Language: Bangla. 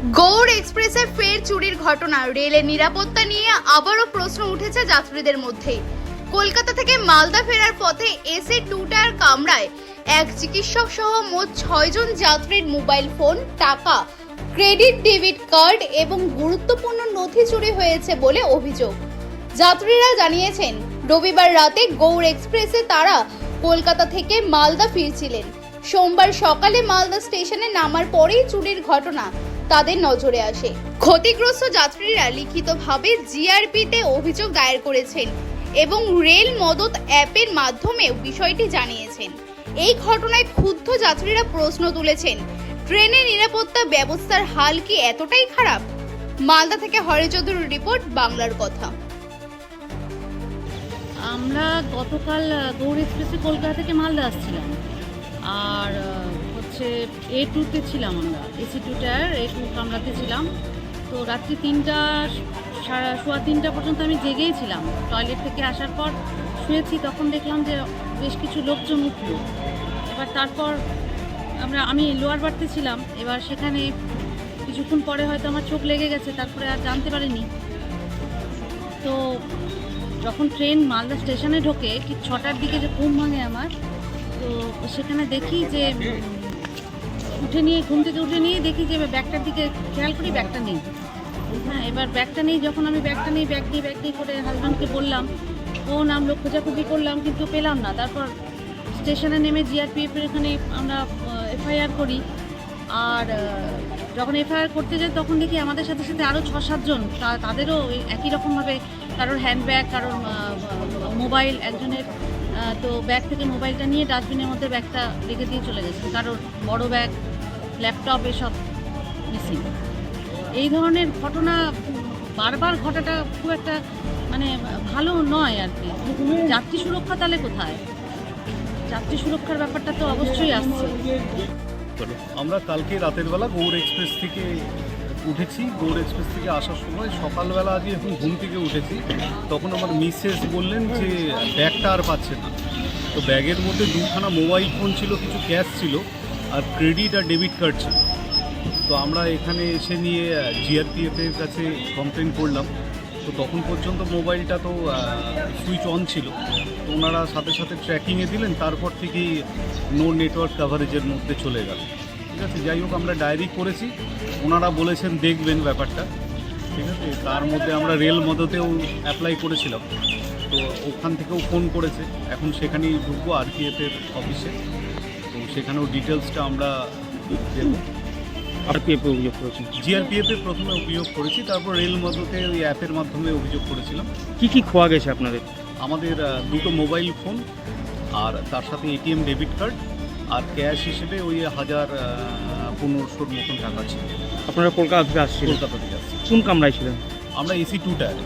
গৌড় এক্সপ্রেসে ফের চুরির ঘটনা। রেলের নিরাপত্তা নিয়ে আবারও প্রশ্ন উঠেছে যাত্রীদের মধ্যে। কলকাতা থেকে মালদা ফেরার পথে এসে টু টায়ার কামরায় এক চিকিৎসক সহ মোট ছয়জন যাত্রীর মোবাইল ফোন, টাকা, ক্রেডিট, ডেবিট কার্ড এবং গুরুত্বপূর্ণ নথি চুরি হয়েছে বলে অভিযোগ। যাত্রীরা জানিয়েছেন, রবিবার রাতে গৌড় এক্সপ্রেসে তারা কলকাতা থেকে মালদা ফিরছিলেন। সোমবার সকালে মালদা স্টেশনে নামার পরেই চুরির ঘটনা তাদের নজরে আসে। ক্ষতিগ্রস্ত যাত্রীরা লিখিতভাবে জিআরপিতে অভিযোগ দায়ের করেছেন এবং রেল মদত অ্যাপের মাধ্যমেও বিষয়টি জানিয়েছেন। এই ঘটনায় ক্ষুব্ধ যাত্রীরা প্রশ্ন তুলেছেন, ট্রেনের নিরাপত্তা ব্যবস্থার হাল কি এতটাই খারাপ? মালদা থেকে হরে চৌধুরীর রিপোর্ট, বাংলার কথা। আমরা গতকাল গৌড় এক্সপ্রেসে কলকাতা থেকে মালদা আসছিলাম। আর হচ্ছে এ টুতে ছিলাম আমরা AC two tier A two কামরাতে ছিলাম। তো রাত্রি তিনটা, সারা, সোয়া তিনটা পর্যন্ত আমি জেগেই ছিলাম। টয়লেট থেকে আসার পর শুয়েছি, তখন দেখলাম যে বেশ কিছু লোকজন উঠল। এবার তারপর আমরা, আমি লোয়ার বাড়তে ছিলাম। এবার সেখানে কিছুক্ষণ পরে হয়তো আমার চোখ লেগে গেছে, তারপরে আর জানতে পারিনি। তো যখন ট্রেন মালদা স্টেশনে ঢোকে, ঠিক ছটার দিকে যে ঘুম ভাঙে আমার, তো সেখানে দেখি যে উঠে নিয়ে, ঘুম থেকে উঠে নিয়ে দেখি যে ব্যাগটার দিকে খেয়াল করি ব্যাগটা নেই। হ্যাঁ এবার ব্যাগটা নেই, যখন আমি ব্যাগটা নেই, ব্যাগ নিয়ে ব্যাগ নিয়ে করে হাজব্যান্ডকে বললাম, ও নামলো খোঁজাখুঁজি করলাম, কিন্তু পেলাম না। তারপর স্টেশনে নেমে জিআরপিএফ এর এখানে আমরা এফআইআর করি। আর যখন এফআইআর করতে যাই, তখন দেখি আমাদের সাথে সাথে আরও ছ সাতজন তাদেরও একই রকমভাবে কারোর হ্যান্ডব্যাগ কারোর মোবাইল একজনের তো ব্যাগ থেকে মোবাইলটা নিয়ে ডাস্টবিনের মধ্যে ব্যাগটা রেখে দিয়ে চলে গেছে। কারোর বড় ব্যাগ ল্যাপটপ এসব মিসিং এই ধরনের ঘটনা বারবার ঘটাটা খুব একটা মানে ভালো নয় আর কি। যাত্রী সুরক্ষা তাহলে কোথায়? যাত্রী সুরক্ষার ব্যাপারটা তো অবশ্যই আসছে। আমরা কালকে রাতের বেলা গৌড় এক্সপ্রেস থেকে উঠেছি। গৌড় এক্সপ্রেস থেকে আসার সময় সকালবেলা আজকে এখন ঘুম থেকে উঠেছি। তখন আমার মিসেস বললেন যে ব্যাগটা আর পাচ্ছে না। তো ব্যাগের মধ্যে দুখানা মোবাইল ফোন ছিল, কিছু ক্যাশ ছিল। আর ক্রেডিট আর ডেবিট কার্ড ছিল। তো আমরা এখানে এসে নিয়ে জিআরপিএফ এর কাছে কমপ্লেন করলাম। তো তখন পর্যন্ত মোবাইলটা তো সুইচ অন ছিল। তো ওনারা সাথে সাথে ট্র্যাকিংয়ে দিলেন, তারপর থেকেই নো নেটওয়ার্ক কাভারেজের মধ্যে চলে গেল। ঠিক আছে, যাই হোক, আমরা ডায়েরি করেছি। ওনারা বলেছেন, দেখবেন ব্যাপারটা। ঠিক আছে, তার মধ্যে আমরা রেল মদতেও অ্যাপ্লাই করেছিলাম। তো ওখান থেকেও ফোন করেছে। এখন সেখানেই ঢুকবো আর এর অফিসে সেখানেও ডিটেলসটা আমরা দেবো। আরপিএফ অভিযোগ করেছেন। জিআরপিএফ প্রথমে অভিযোগ করেছি তারপর রেল মদতে ওই অ্যাপের মাধ্যমে অভিযোগ করেছিলাম। কি কি খোয়া গেছে আপনাদের? আমাদের দুটো মোবাইল ফোন আর তার সাথে এটিএম ডেবিট কার্ড আর ক্যাশ হিসেবে ওই হাজার পনেরোশোর মতন টাকা ছিল। আপনারা কলকাতা থেকে আসছিলেন? কলকাতা থেকে আসছি। কোন কামরায় ছিলেন? আমরা এসি টু টায়ার